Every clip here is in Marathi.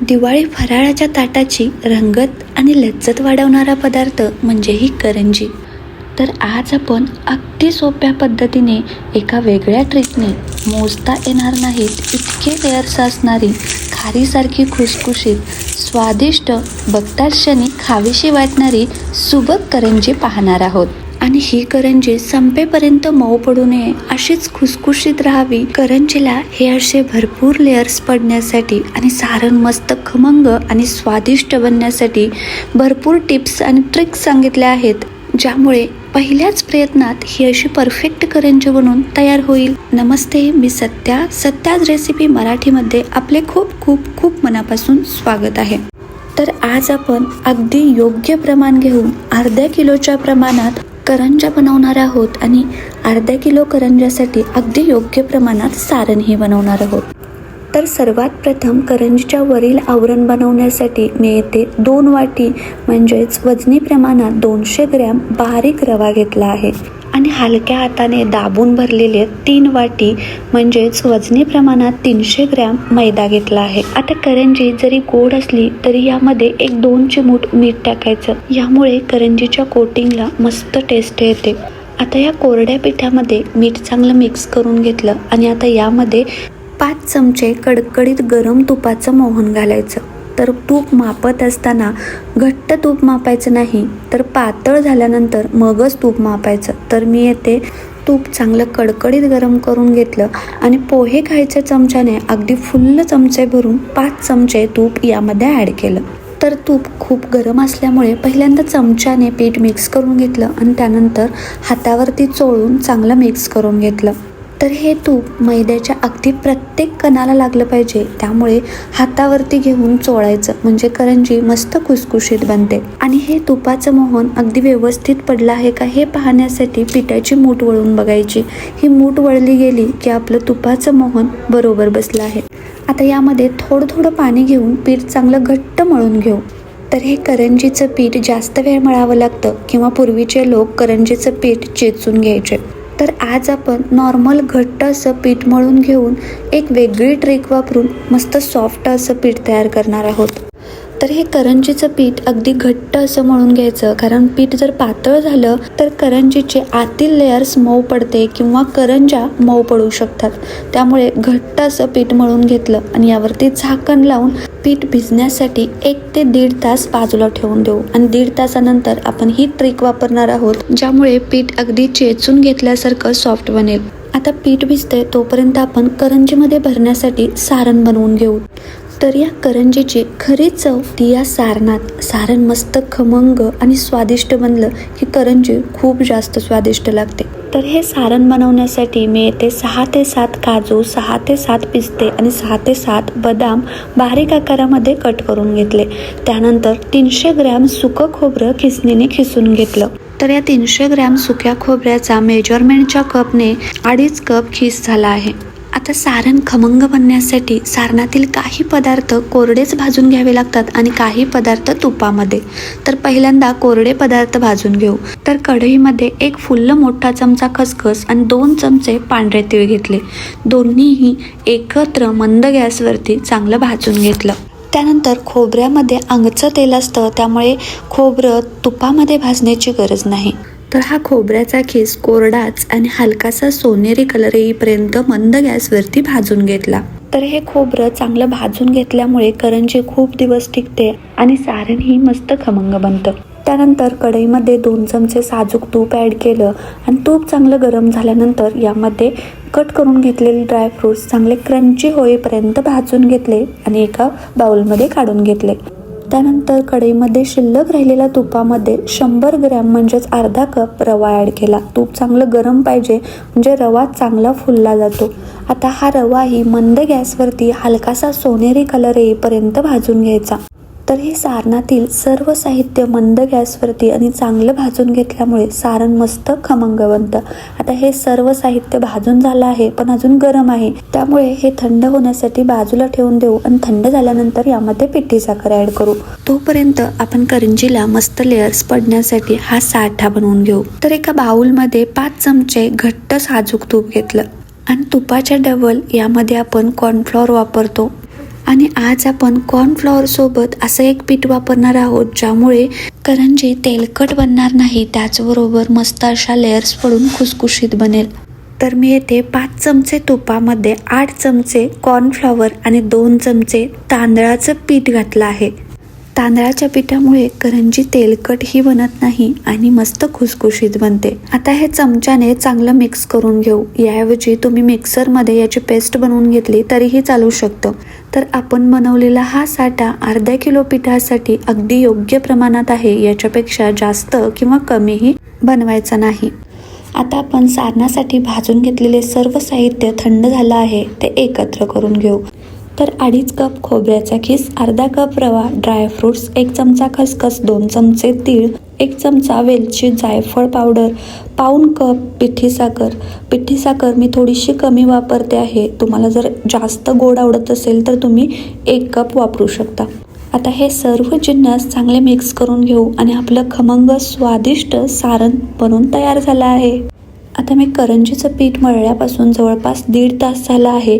दिवाळी फराळाच्या ताटाची रंगत आणि लज्जत वाढवणारा पदार्थ म्हणजे ही करंजी. तर आज आपण अगदी सोप्या पद्धतीने एका वेगळ्या ट्रिकने मोजता येणार नाहीत इतके लेयर्स असणारी खारीसारखी खुसखुशीत स्वादिष्ट बघताच क्षणी खावीशी वाटणारी सुबक करंजी पाहणार आहोत. आणि ही करंजी संपेपर्यंत मऊ पडू नये अशीच खुसखुशीत राहावी. करंजीला हे असे भरपूर लेयर्स पडण्यासाठी आणि सारण मस्त खमंग आणि स्वादिष्ट बनण्यासाठी भरपूर टिप्स आणि ट्रिक्स सांगितल्या आहेत ज्यामुळे पहिल्याच प्रयत्नात ही अशी परफेक्ट करंजी बनून तयार होईल. नमस्ते मी सत्या. सत्याज रेसिपी मराठीमध्ये आपले खूप खूप खूप मनापासून स्वागत आहे. तर आज आपण अगदी योग्य प्रमाण घेऊन अर्ध्या किलोच्या प्रमाणात करंजा बनवणार आहोत आणि अर्ध्या किलो करंजासाठी अगदी योग्य प्रमाणात सारणही बनवणार आहोत. तर सर्वात प्रथम करंजीच्या वरील आवरण बनवण्यासाठी मी येथे दोन वाटी म्हणजेच वजनी प्रमाणात दोनशे ग्रॅम बारीक रवा घेतला आहे. हलक्या हाताने दाबून भरलेले तीन वाटी म्हणजेच वजनी प्रमाणात तीनशे ग्रॅम मैदा घेतला आहे. आता करंजी जरी गोड असली तरी यामध्ये एक दोन चिमूट मीठ टाकायचं. यामुळे करंजीच्या कोटिंगला मस्त टेस्ट येते. आता या कोरड्या पिठामध्ये मीठ चांगलं मिक्स करून घेतलं आणि आता यामध्ये पाच चमचे कडकडीत गरम तुपाचं मोहन घालायचं. तर तूप मापत असताना घट्ट तूप मापायचं नाही तर पातळ झाल्यानंतर मगच तूप मापायचं. तर मी येते तूप चांगलं कडकडीत गरम करून घेतलं आणि पोहे खायच्या चमच्याने अगदी फुल्ल चमचे भरून पाच चमचे तूप यामध्ये ॲड केलं. तर तूप खूप गरम असल्यामुळे पहिल्यांदा चमच्याने पीठ मिक्स करून घेतलं आणि त्यानंतर हातावरती चोळून चांगलं मिक्स करून घेतलं. तर हे तूप मैद्याच्या अगदी प्रत्येक कणाला लागलं पाहिजे. त्यामुळे हातावरती घेऊन चोळायचं म्हणजे करंजी मस्त खुसखुशीत बनते. आणि हे तुपाचं मोहन अगदी व्यवस्थित पडलं आहे का हे पाहण्यासाठी पिठाची मूठ वळून बघायची. ही मूठ वळली गेली की आपलं तुपाचं मोहन बरोबर बसलं आहे. आता यामध्ये थोडं थोडं पाणी घेऊन पीठ चांगलं घट्ट मळून घेऊ. तर हे करंजीचं पीठ जास्त वेळ मळावं लागतं किंवा पूर्वीचे लोक करंजीचं पीठ चेचून घ्यायचे. तर आज आपण नॉर्मल घट्ट असं पीठ मळून घेऊन एक वेगळी ट्रिक वापरून मस्त सॉफ्ट असं पीठ तयार करणार आहोत. तर हे करंजीचं पीठ अगदी घट्ट असं मळून घ्यायचं. कारण पीठ जर पातळ झालं तर करंजीचे आतील लेयर्स मऊ पडते किंवा करंजा मऊ पडू शकतात. त्यामुळे घट्ट असं पीठ मळून घेतलं आणि यावरती झाकण लावून पीठ भिजण्यासाठी एक ते दीड तास बाजूला ठेवून देऊ. आणि दीड तासानंतर आपण ही ट्रिक वापरणार आहोत ज्यामुळे पीठ अगदी चेचून घेतल्यासारखं सॉफ्ट बनेल. आता पीठ भिजतंय तोपर्यंत आपण करंजीमध्ये भरण्यासाठी सारण बनवून घेऊ. तर या करंजीची खरी चव ती या सारणात सारण मस्त खमंग आणि स्वादिष्ट बनलं की करंजी खूप जास्त स्वादिष्ट लागते. तर हे सारण बनवण्यासाठी मी येथे सहा ते सात काजू सहा ते सात पिस्ते आणि सहा ते सात बदाम बारीक आकारामध्ये कट करून घेतले. त्यानंतर तीनशे ग्रॅम सुकं खोबरं खिसणीने खिसून घेतलं. तर या तीनशे ग्रॅम सुक्या खोबऱ्याचा मेजरमेंटच्या कपने अडीच कप खीस झाला आहे. आता सारण खमंग बनण्यासाठी सारणातील काही पदार्थ कोरडेच भाजून घ्यावे लागतात आणि काही पदार्थ तुपामध्ये. तर पहिल्यांदा कोरडे पदार्थ भाजून घेऊ. तर कढईमध्ये एक फुल्ल मोठा चमचा खसखस आणि दोन चमचे पांढरे तीळ घेतले. दोन्हीही एकत्र मंद गॅसवरती चांगलं भाजून घेतलं. त्यानंतर खोबऱ्यामध्ये अंगचं तेल असतं त्यामुळे खोबरं तुपामध्ये भाजण्याची गरज नाही. तर हा खोबऱ्याचा खीस कोरडाच आणि हलकासा सोनेरी कलर येईपर्यंत मंद गॅसवरती भाजून घेतला. तर हे खोबरं चांगलं भाजून घेतल्यामुळे करंजी खूप दिवस टिकते आणि सारणही मस्त खमंग बनतं. त्यानंतर कढईमध्ये दोन चमचे साजूक तूप ॲड केलं आणि तूप चांगलं गरम झाल्यानंतर यामध्ये कट करून घेतलेले ड्रायफ्रूट्स चांगले क्रंची होईपर्यंत भाजून घेतले आणि एका बाउलमध्ये काढून घेतले. त्यानंतर कढईमध्ये शिल्लक राहिलेल्या तुपामध्ये शंभर ग्रॅम म्हणजेच अर्धा कप रवा ॲड केला. तूप चांगलं गरम पाहिजे म्हणजे रवा चांगला फुलला जातो. आता हा रवाही मंद गॅसवरती हलकासा सोनेरी कलर येईपर्यंत भाजून घ्यायचा. तर हे सारणातील सर्व साहित्य मंद गॅसवरती आणि चांगलं भाजून घेतल्यामुळे सारण मस्त खमंग बनतं आता हे सर्व साहित्य भाजून झालं आहे पण अजून गरम आहे. त्यामुळे हे थंड होण्यासाठी बाजूला ठेवून देऊ आणि थंड झाल्यानंतर यामध्ये पिठी साखर ॲड करू. तोपर्यंत आपण करंजीला मस्त लेयर्स पडण्यासाठी हा साठा बनवून घेऊ. तर एका बाउलमध्ये पाच चमचे घट्ट साजूक तूप घेतलं. आणि तुपाच्या डबल यामध्ये आपण कॉर्नफ्लॉर वापरतो. आणि आज आपण कॉर्नफ्लॉवर सोबत असं एक पीठ वापरणार आहोत ज्यामुळे करंजी तेलकट बनणार नाही त्याचबरोबर मस्त अशा लेयर्स पडून खुसखुशीत बनेल. तर मी येथे पाच चमचे तुपामध्ये आठ चमचे कॉर्नफ्लॉवर आणि दोन चमचे तांदळाचं पीठ घातलं आहे. तांदळाच्या पिठामुळे करंजी तेलकटही बनत नाही आणि मस्त खुसखुशीत बनते. आता हे चमच्याने चांगलं मिक्स करून घेऊ. याऐवजी तुम्ही मिक्सरमध्ये याची पेस्ट बनवून घेतली तरीही चालू शकतं. तर आपण बनवलेला हा साठा अर्ध्या किलो पिठासाठी अगदी योग्य प्रमाणात आहे याच्यापेक्षा जास्त किंवा कमीही बनवायचा नाही. आता आपण सारणासाठी भाजून घेतलेले सर्व साहित्य थंड झालं आहे ते एकत्र करून घेऊ. तर अडीच कप खोबऱ्याचा खीस अर्धा कप रवा ड्रायफ्रुट्स एक चमचा खसखस दोन चमचे तीळ एक चमचा वेलची जायफळ पावडर पाऊन कप पिठी साखर. पिठी साखर मी थोडीशी कमी वापरते आहे. तुम्हाला जर जास्त गोड आवडत असेल तर तुम्ही एक कप वापरू शकता. आता हे सर्व जिन्नस चांगले मिक्स करून घेऊ आणि आपलं खमंग स्वादिष्ट सारण बनून तयार झालं आहे. आता मी करंजीचं पीठ मळल्यापासून जवळपास दीड तास झाला आहे.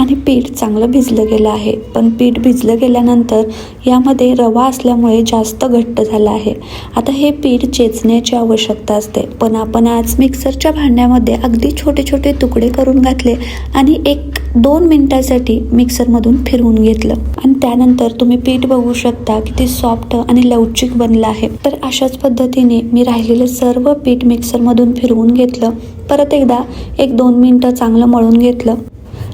आणि पीठ चांगलं भिजलं गेलं आहे. पण पीठ भिजलं गेल्यानंतर यामध्ये रवा असल्यामुळे जास्त घट्ट झाला आहे. आता हे पीठ चेचण्याची आवश्यकता असते. पण आपण आज मिक्सरच्या भांड्यामध्ये अगदी छोटे छोटे तुकडे करून घातले आणि एक दोन मिनिटासाठी मिक्सरमधून फिरवून घेतलं. आणि त्यानंतर तुम्ही पीठ बघू शकता किती सॉफ्ट आणि लवचिक बनलं आहे. तर अशाच पद्धतीने मी राहिलेलं सर्व पीठ मिक्सरमधून फिरवून घेतलं. परत एकदा एक दोन मिनटं चांगलं मळून घेतलं.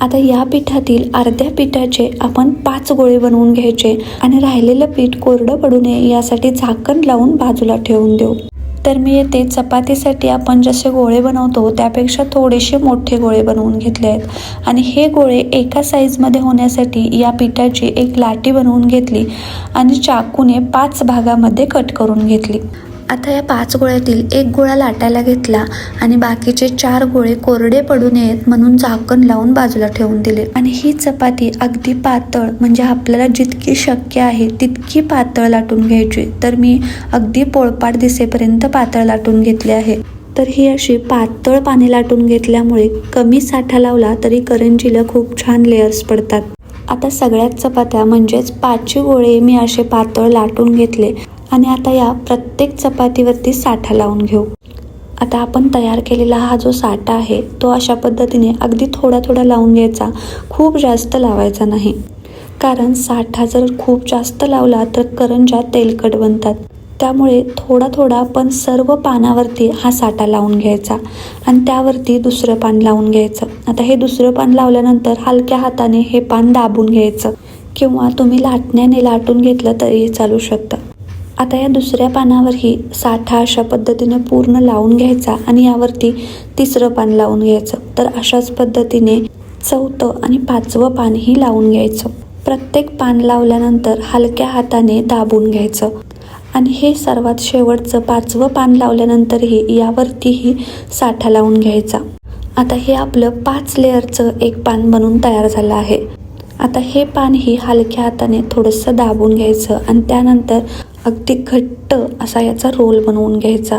आता या पिठातील अर्ध्या पिठाचे आपण पाच गोळे बनवून घ्यायचे आणि राहिलेलं पीठ कोरडं पडू नये यासाठी झाकण लावून बाजूला ठेवून देऊ. तर मी येते चपातीसाठी आपण जसे गोळे बनवतो त्यापेक्षा थोडेसे मोठे गोळे बनवून घेतले आहेत. आणि हे गोळे एका साईजमध्ये होण्यासाठी या पिठाची एक लाटी बनवून घेतली आणि चाकूने पाच भागामध्ये कट करून घेतली. आता या पाच गोळ्यातील एक गोळा लाटायला घेतला आणि बाकीचे चार गोळे कोरडे पडू नयेत म्हणून झाकण लावून बाजूला ठेवून दिले. आणि ही चपाती अगदी पातळ म्हणजे आपल्याला जितकी शक्य आहे तितकी पातळ लाटून घ्यायची. तर मी अगदी पोळपाट दिसेपर्यंत पातळ लाटून घेतले आहे. तर ही अशी पातळ पाणी लाटून घेतल्यामुळे कमी साठा लावला तरी करंजीला खूप छान लेयर्स पडतात. आता सगळ्यात चपात्या म्हणजेच पाचशे गोळे मी असे पातळ लाटून घेतले. आणि आता या प्रत्येक चपातीवरती साठा लावून घेऊ. आता आपण तयार केलेला हा जो साठा आहे तो अशा पद्धतीने अगदी थोडा थोडा लावून घ्यायचा. खूप जास्त लावायचा नाही. कारण साठा जर खूप जास्त लावला तर करंजा तेलकट बनतात. त्यामुळे थोडा थोडा पण सर्व पानावरती हा साठा लावून घ्यायचा आणि त्यावरती दुसरं पान लावून घ्यायचं. आता हे दुसरं पान लावल्यानंतर हलक्या हाताने हे पान दाबून घ्यायचं. किंवा तुम्ही लाटण्याने लाटून घेतलं तरीही चालू शकतं. आता या दुसऱ्या पानावरही साठा अशा पद्धतीने पूर्ण लावून घ्यायचा आणि यावरती तिसरं पान लावून घ्यायचं. तर अशाच पद्धतीने चौथं आणि पाचवं पानही लावून घ्यायचं. प्रत्येक पान लावल्यानंतर हलक्या हाताने दाबून घ्यायचं. आणि हे सर्वात शेवटचं पाचवं पान लावल्यानंतरही यावरतीही साठा लावून घ्यायचा. आता हे आपलं पाच लेअरचं एक पान बनून तयार झालं आहे. आता हे पानही हलक्या हाताने थोडंसं दाबून घ्यायचं आणि त्यानंतर अगदी घट्ट असा याचा रोल बनवून घ्यायचा.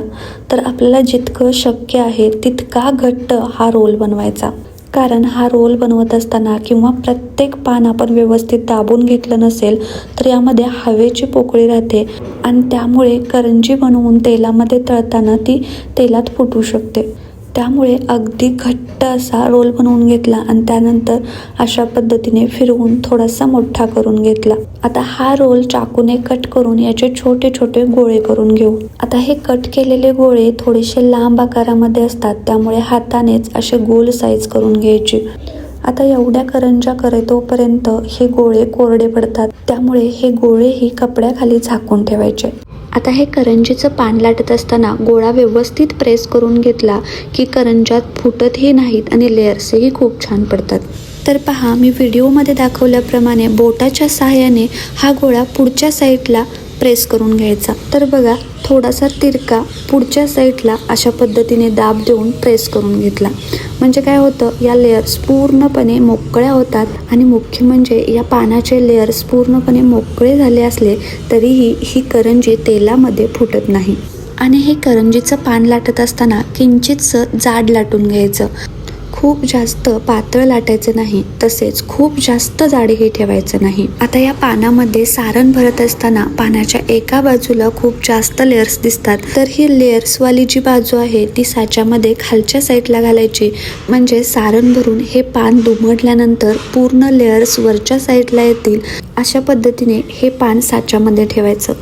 तर आपल्याला जितकं शक्य आहे तितका घट्ट हा रोल बनवायचा. कारण हा रोल बनवत असताना किंवा प्रत्येक पान आपण व्यवस्थित दाबून घेतलं नसेल तर यामध्ये हवेची पोकळी राहते आणि त्यामुळे करंजी बनवून तेलामध्ये तळताना ती तेलात फुटू शकते. त्यामुळे अगदी घट्ट असा रोल बनवून घेतला आणि त्यानंतर अशा पद्धतीने फिरवून थोडासा मोठा करून घेतला. आता हा रोल चाकूने कट करून याचे छोटे छोटे गोळे करून घेऊ. आता हे कट केलेले गोळे थोडेसे लांब आकारामध्ये असतात त्यामुळे हातानेच असे गोल साईज करून घ्यायची. आता एवढ्या करंजा करे तोपर्यंत हे गोळे कोरडे पडतात त्यामुळे हे गोळेही कपड्याखाली झाकून ठेवायचे. आता हे करंजीचं पान लाटत असताना गोळा व्यवस्थित प्रेस करून घेतला की करंजात फुटतही नाहीत आणि लेयर्सही खूप छान पडतात. तर पहा मी व्हिडिओमध्ये दाखवल्याप्रमाणे बोटाच्या सहाय्याने हा गोळा पुढच्या साईडला प्रेस करून घ्यायचा. तर बघा थोडासा तिरका पुढच्या साईडला अशा पद्धतीने दाब देऊन प्रेस करून घेतला. म्हणजे काय होतं या लेयर्स पूर्णपणे मोकळ्या होतात आणि मुख्य म्हणजे या पानाचे लेयर्स पूर्णपणे मोकळे झाले असले तरीही ही करंजी तेलामध्ये फुटत नाही. आणि हे करंजीचं पान लाटत असताना किंचितसं जाड लाटून घ्यायचं. खूप जास्त पातळ लाटायचं नाही तसेच खूप जास्त जाडीही ठेवायचं नाही. आता या पानामध्ये सारण भरत असताना पानाच्या एका बाजूला खूप जास्त लेअर्स दिसतात. तर ही लेअर्सवाली जी बाजू आहे ती साच्यामध्ये खालच्या साईडला घालायची. म्हणजे सारण भरून हे पान दुमडल्यानंतर पूर्ण लेअर्स वरच्या साईडला येतील. अशा पद्धतीने हे पान साच्यामध्ये ठेवायचं.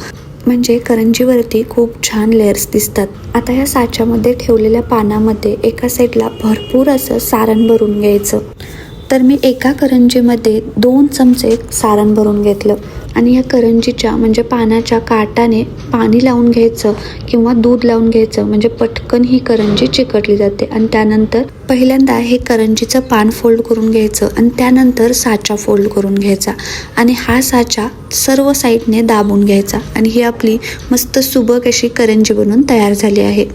म्हणजे करंजीवरती खूप छान लेअर्स दिसतात. आता या साच्यामध्ये ठेवलेल्या पानामध्ये एका साईडला भरपूर असं सारण भरून घ्यायचं. तर मी एका करंजीमध्ये दोन चमचे सारण भरून घेतलं. आणि या करंजीच्या म्हणजे पानाच्या काटाने पाणी लावून घ्यायचं किंवा दूध लावून घ्यायचं म्हणजे पटकन ही करंजी चिकटली जाते. आणि त्यानंतर पहिल्यांदा हे करंजीचं पान फोल्ड करून घ्यायचं आणि त्यानंतर साचा फोल्ड करून घ्यायचा. आणि हा साचा सर्व साईडने दाबून घ्यायचा. आणि ही आपली मस्त सुबक अशी करंजी बनून तयार झाली आहे.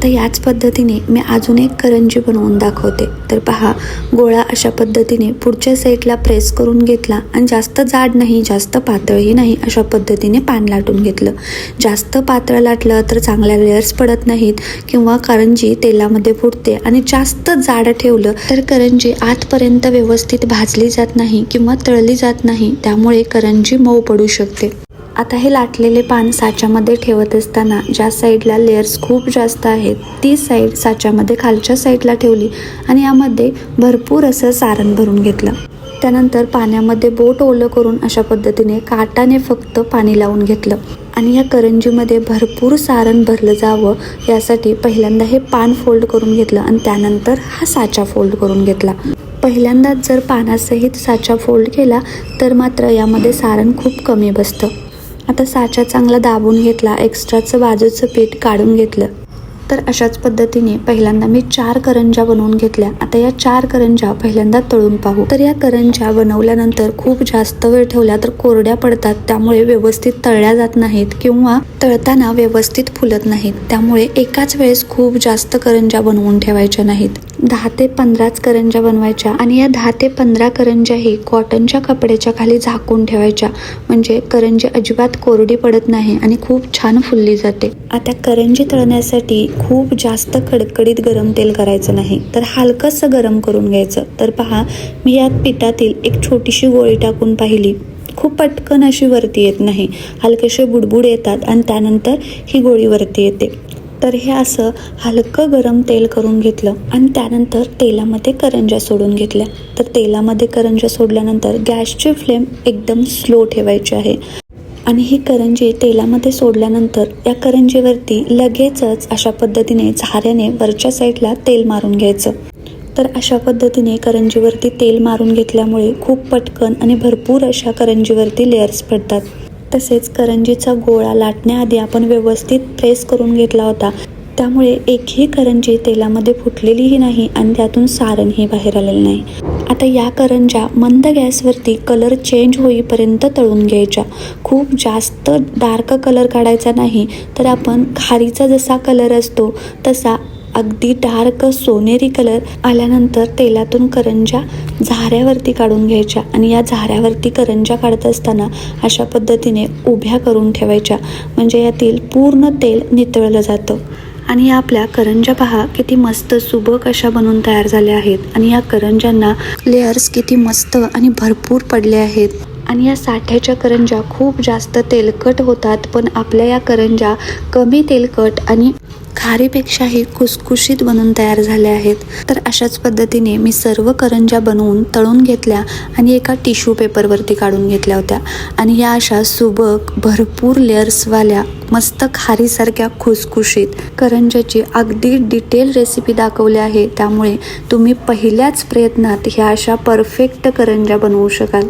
आता याच पद्धतीने मी अजून एक करंजी बनवून दाखवते. तर पहा गोळा अशा पद्धतीने पुढच्या साईडला प्रेस करून घेतला आणि जास्त जाड नाही जास्त पातळही नाही अशा पद्धतीने पान लाटून घेतलं. जास्त पातळ लाटलं तर चांगल्या लेअर्स पडत नाहीत किंवा करंजी तेलामध्ये फुटते आणि जास्त जाड ठेवलं तर करंजी आतपर्यंत व्यवस्थित भाजली जात नाही किंवा तळली जात नाही त्यामुळे करंजी मऊ पडू शकते. आता हे लाटलेले पान साच्यामध्ये ठेवत असताना ज्या साईडला लेयर्स खूप जास्त आहेत ती साईड साच्यामध्ये खालच्या साईडला ठेवली आणि यामध्ये भरपूर असं सारण भरून घेतलं. त्यानंतर पाण्यामध्ये बोट ओलं करून अशा पद्धतीने काटाने फक्त पाणी लावून घेतलं आणि या करंजीमध्ये भरपूर सारण भरलं जावं यासाठी पहिल्यांदा हे पान फोल्ड करून घेतलं आणि त्यानंतर हा साचा फोल्ड करून घेतला. पहिल्यांदाच जर पानासहित साचा फोल्ड केला तर मात्र यामध्ये सारण खूप कमी बसतं. आता साचा चांगला दाबून घेतला एक्स्ट्राचं बाजूचं पीठ काढून घेतलं. तर अशाच पद्धतीने पहिल्यांदा मी चार करंजा बनवून घेतल्या. आता या चार करंजा पहिल्यांदा तळून पाहू. तर या करंजा बनवल्यानंतर खूप जास्त वेळ ठेवल्या तर कोरड्या पडतात. त्यामुळे व्यवस्थित तळल्या जात नाहीत किंवा तळताना व्यवस्थित फुलत नाहीत. त्यामुळे एकाच वेळेस खूप जास्त करंजा बनवून ठेवायच्या नाहीत. दहा ते पंधराच करंजा बनवायच्या आणि या दहा ते पंधरा करंजाही कॉटनच्या कपड्याच्या खाली झाकून ठेवायच्या. म्हणजे करंजी अजिबात कोरडी पडत नाही आणि खूप छान फुलली जाते. आता करंजी तळण्यासाठी खूप जास्त कडकडीत गरम तेल करायचं नाही. तर हलकंसं गरम करून घ्यायचं. तर पहा मी यात पिठातील एक छोटीशी गोळी टाकून पाहिली. खूप पटकन अशी वरती येत नाही. हलकेसे बुडबुड येतात आणि त्यानंतर ही गोळी वरती येते. तर हे असं हलकं गरम तेल करून घेतलं आणि त्यानंतर तेलामध्ये करंज्या सोडून घेतल्या. तर तेलामध्ये करंज्या सोडल्यानंतर गॅसची फ्लेम एकदम स्लो ठेवायची आहे. आणि ही करंजी तेलामध्ये सोडल्यानंतर या करंजीवरती लगेचच अशा पद्धतीने झाऱ्याने वरच्या साईडला तेल मारून घ्यायचं. तर अशा पद्धतीने करंजीवरती तेल मारून घेतल्यामुळे खूप पटकन आणि भरपूर अशा करंजीवरती लेअर्स पडतात. तसेच करंजीचा गोळा लाटण्याआधी आपण व्यवस्थित प्रेस करून घेतला होता. त्यामुळे एकही करंजी तेलामध्ये फुटलेलीही नाही आणि त्यातून सारणही बाहेर आलेलं नाही. आता या करंजा मंद गॅसवरती कलर चेंज होईपर्यंत तळून घ्यायच्या. खूप जास्त डार्क कलर काढायचा नाही तर आपण खारीचा जसा कलर असतो तसा अगदी डार्क सोनेरी कलर आल्यानंतर तेलातून करंजा झाऱ्यावरती काढून घ्यायच्या आणि या झाऱ्यावरती करंजा काढत असताना अशा पद्धतीने उभ्या करून ठेवायच्या. म्हणजे यातील पूर्ण तेल नितळलं जातं. आणि या आपल्या करंजा पहा किती मस्त सुबक अशा बनवून तयार झाल्या आहेत. आणि या करंजांना लेयर्स किती मस्त आणि भरपूर पडले आहेत. आणि या साठ्याच्या करंजा खूप जास्त तेलकट होतात पण आपल्या या करंजा कमी तेलकट आणि खारीपेक्षाही खुसखुशीत बनून तयार झाल्या आहेत. तर अशाच पद्धतीने मी सर्व करंजा बनवून तळून घेतल्या आणि एका टिश्यू पेपरवरती काढून घेतल्या होत्या. आणि या अशा सुबक भरपूर लेयर्सवाल्या मस्त खारीसारख्या खुसखुशीत करंजाची अगदी डिटेल रेसिपी दाखवली आहे. त्यामुळे तुम्ही पहिल्याच प्रयत्नात ह्या अशा परफेक्ट करंजा बनवू शकाल.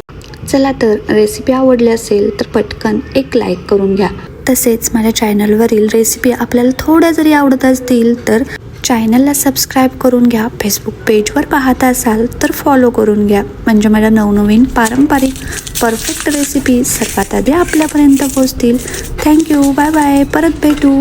चला तर रेसिपी आवडली असेल तर पटकन एक लाईक करून घ्या. तसेच माझ्या चॅनलवरील रेसिपी आपल्याला थोड्या जरी आवडत असतील तर चॅनलला सबस्क्राईब करून घ्या फेसबुक पेजवर पाहत असाल तर फॉलो करून घ्या. म्हणजे माझ्या नवनवीन पारंपरिक परफेक्ट रेसिपी सर्वात आधी आपल्यापर्यंत पोहोचतील. थँक्यू बाय बाय परत भेटू.